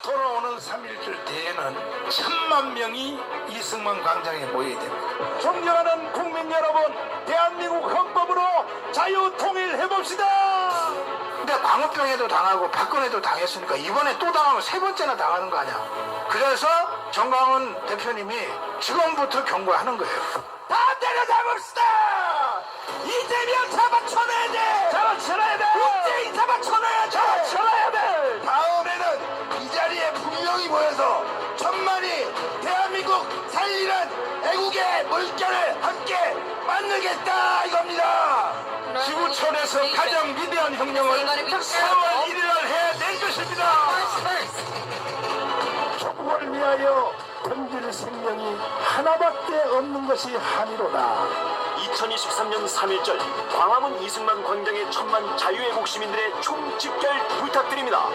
돌아오는 3.1절 대회는 천만 명이 이승만 광장에 모여야 됩니다. 존경하는 국민 여러분, 대한민국 헌법으로 자유 통일해 봅시다. 근데 광우병에도 당하고 박근혜도 당했으니까 이번에 또 당하면 세 번째나 당하는 거 아니야. 그래서 정강훈 대표님이 지금부터 경고하는 거예요. 다 때려잡읍시다! 이재명 잡아쳐내야 분명히 모여서 천만이 대한민국 살리는 애국의 물결을 함께 만들겠다 이겁니다. 지구촌에서 가장 위대한 혁명을 4월 1일 해낼 것입니다. 조국을 위하여 던질 생명이 하나밖에 없는 것이 한이로다. 2023년 3일절 광화문 이승만 광장의 천만 자유애국 시민들의 총집결 부탁드립니다.